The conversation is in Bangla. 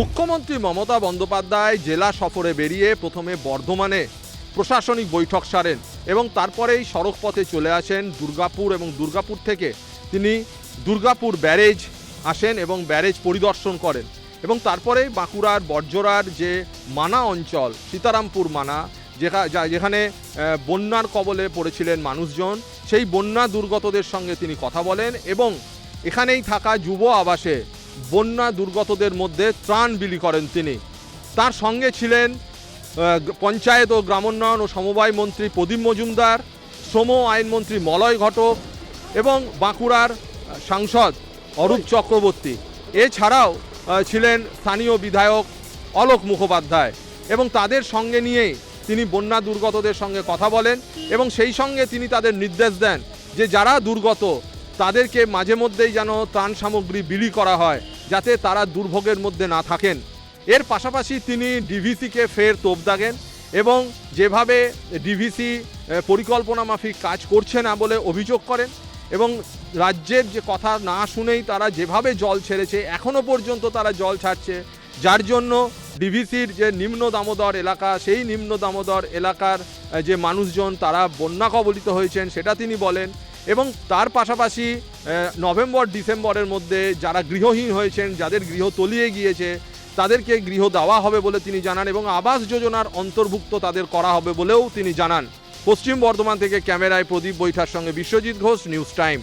মুখ্যমন্ত্রী মমতা বন্দ্যোপাধ্যায় জেলা সফরে বেরিয়ে প্রথমে বর্ধমানে প্রশাসনিক বৈঠক সারেন এবং তারপরেই সড়ক পথে চলে আসেন দুর্গাপুর এবং দুর্গাপুর থেকে তিনি দুর্গাপুর ব্যারেজ আসেন এবং ব্যারেজ পরিদর্শন করেন এবং তারপরে বাঁকুড়ার বর্জরার যে মানা অঞ্চল, সীতারামপুর মানা যেখানে বন্যার কবলে পড়েছিলেন মানুষজন, সেই বন্যা দুর্গতদের সঙ্গে তিনি কথা বলেন এবং এখানেই থাকা যুব আবাসে বন্যা দুর্গতদের মধ্যে ত্রাণ বিলি করেন তিনি। তার সঙ্গে ছিলেন পঞ্চায়েত ও গ্রামোন্নয়ন ও সমবায় মন্ত্রী প্রদীপ মজুমদার, শ্রম আইনমন্ত্রী মলয় ঘটক এবং বাঁকুড়ার সাংসদ অরূপ চক্রবর্তী। এছাড়াও ছিলেন স্থানীয় বিধায়ক অলোক মুখোপাধ্যায় এবং তাদের সঙ্গে নিয়েই তিনি বন্যা দুর্গতদের সঙ্গে কথা বলেন এবং সেই সঙ্গে তিনি তাদের নির্দেশ দেন যে যারা দুর্গত তাদেরকে মাঝে মধ্যেই যেন ত্রাণ সামগ্রী বিলি করা হয়, যাতে তারা দুর্ভোগের মধ্যে না থাকেন। এর পাশাপাশি তিনি ডিভিসিকে ফের তোপ দাগেন এবং যেভাবে ডিভিসি পরিকল্পনা মাফিক কাজ করছে না বলে অভিযোগ করেন এবং রাজ্যের যে কথা না শুনেই তারা যেভাবে জল ছেড়েছে এখনও পর্যন্ত তারা জল ছাড়ছে, যার জন্য ডিভিসির যে নিম্ন দামোদর এলাকা, সেই নিম্ন দামোদর এলাকার যে মানুষজন তারা বন্যা কবলিত হয়েছেন, সেটা তিনি বলেন। এবং তার পাশাপাশি নভেম্বর, ডিসেম্বরের মধ্যে যারা গৃহহীন হয়েছেন, যাদের গৃহ তলিয়ে গিয়েছে, তাদেরকে গৃহ দেওয়া হবে বলে তিনি জানান এবং আবাস যোজনার অন্তর্ভুক্ত তাদের করা হবে বলেও তিনি জানান। পশ্চিম বর্ধমান থেকে ক্যামেরায় প্রদীপ বৈঠার সঙ্গে বিশ্বজিৎ ঘোষ, নিউজ টাইম।